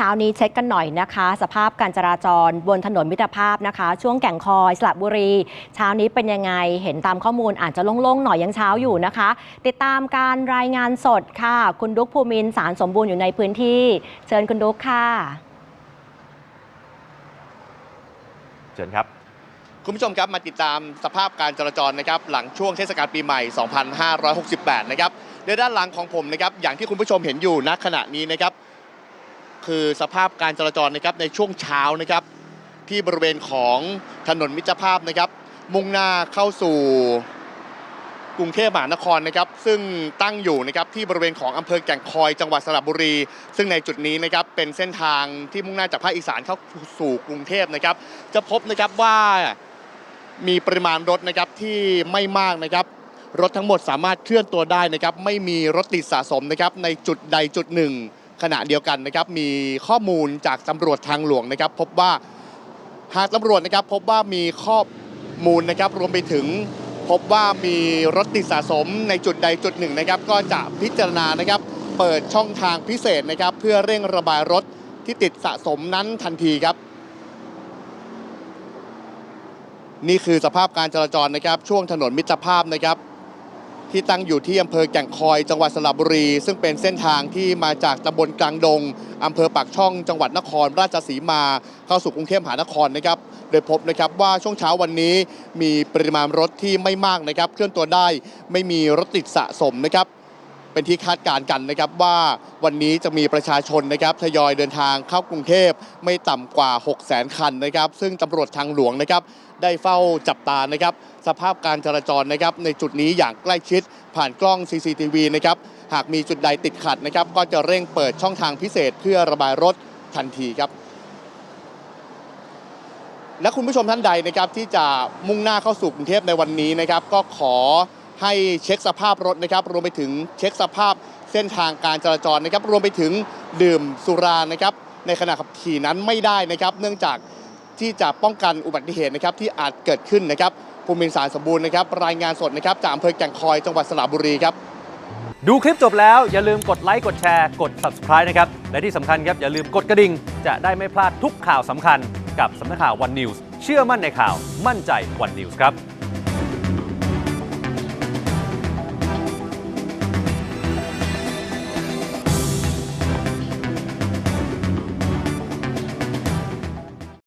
ช้านี้เช็คกันหน่อยนะคะ สภาพการจราจรบนถนนมิตรภาพนะคะ ช่วงแก่งคอยสระบุรี เช้านี้เป็นยังไงเห็นตามข้อมูลอาจจะโล่งๆหน่อยยังเช้าอยู่นะคะ ติดตามการรายงานสดค่ะ คุณดุ๊กภูมินทร์สารสมบูรณ์อยู่ในพื้นที่ เชิญคุณดุ๊กค่ะ เชิญครับคุณผู้ชมครับมาติดตามสภาพการจราจรนะครับหลังช่วงเทศกาลปีใหม่ 2568 นะครับโดยด้านหลังของผมนะครับอย่างที่คุณผู้ชมเห็นอยู่ณขณะนี้นะครับ คือสภาพการจราจรนะครับในช่วงเช้านะครับ ที่บริเวณของถนนมิตรภาพนะครับ มุ่งหน้าเข้าสู่กรุงเทพมหานครนะครับ ซึ่งตั้งอยู่นะครับที่บริเวณของอำเภอแก่งคอยจังหวัดสระบุรี ซึ่งในจุดนี้นะครับเป็นเส้นทางที่มุ่งหน้าจากภาคอีสานเข้าสู่กรุงเทพนะครับ จะพบนะครับว่ามีปริมาณรถนะครับที่ไม่มากนะครับ รถทั้งหมดสามารถเคลื่อนตัวได้นะครับ ไม่มีรถติดสะสมนะครับในจุดใดจุดหนึ่ง ขณะเดียวกันนะครับมีข้อมูลจากตำรวจทางหลวงนะครับ พบว่าหากตำรวจนะครับพบว่ามีข้อมูลนะครับรวมไปถึงพบว่ามีรถติดสะสมในจุดใดจุดหนึ่งนะครับ ก็จะพิจารณานะครับ เปิดช่องทางพิเศษนะครับ เพื่อเร่งระบายรถที่ติดสะสมนั้นทันทีครับ นี่คือสภาพการจราจรนะครับ ช่วงถนนมิตรภาพนะครับ ที่ตั้งอยู่ที่อำเภอแก่งคอย จังหวัดสระบุรี ซึ่งเป็นเส้นทางที่มาจากตำบลกลางดงอำเภอปากช่องจังหวัดนครราชสีมา เข้าสู่กรุงเทพมหานครนะครับโดยพบนะครับว่าช่วงเช้าวันนี้มีปริมาณรถที่ไม่มากนะครับ เคลื่อนตัวได้ไม่มีรถติดสะสมนะครับ เป็นที่คาดการณ์กันนะครับว่าวันนี้จะมีประชาชนนะครับทยอยเดินทางเข้ากรุงเทพไม่ต่ำกว่า 6 0 0 0 0 0 คันนะครับ ซึ่งตำรวจทางหลวงนะครับ ได้เฝ้าจับตานะครับสภาพการจราจรนะครับในจุดนี้อย่างใกล้ชิดผ่านกล้อง CCTV นะครับหากมีจุดใดติดขัดนะครับ ก็จะเร่งเปิดช่องทางพิเศษเพื่อระบายรถทันทีครับและคุณผู้ชมท่านใดนะครับที่จะมุ่งหน้าเข้าสู่กรุงเทพในวันนี้นะครับก็ขอให้เช็คสภาพรถนะครับรวมไปถึงเช็คสภาพเส้นทางการจราจรนะครับ รวมไปถึงดื่มสุรานะครับในขณะขับขี่นั้นไม่ได้นะครับ เนื่องจาก ที่จะป้องกันอุบัติเหตุนะครับที่อาจเกิดขึ้นนะครับภูมินสารสมบูรณ์นะครับรายงานสดนะครับจากอำเภอแก่งคอยจังหวัดสระบุรีครับดูคลิปจบแล้วอย่าลืมกดไลค์กดแชร์กด subscribe นะครับและที่สำคัญครับอย่าลืมกดกระดิ่งจะได้ไม่พลาดทุกข่าวสำคัญกับสำนักข่าว One News เชื่อมั่นในข่าวมั่นใจ One News ครับ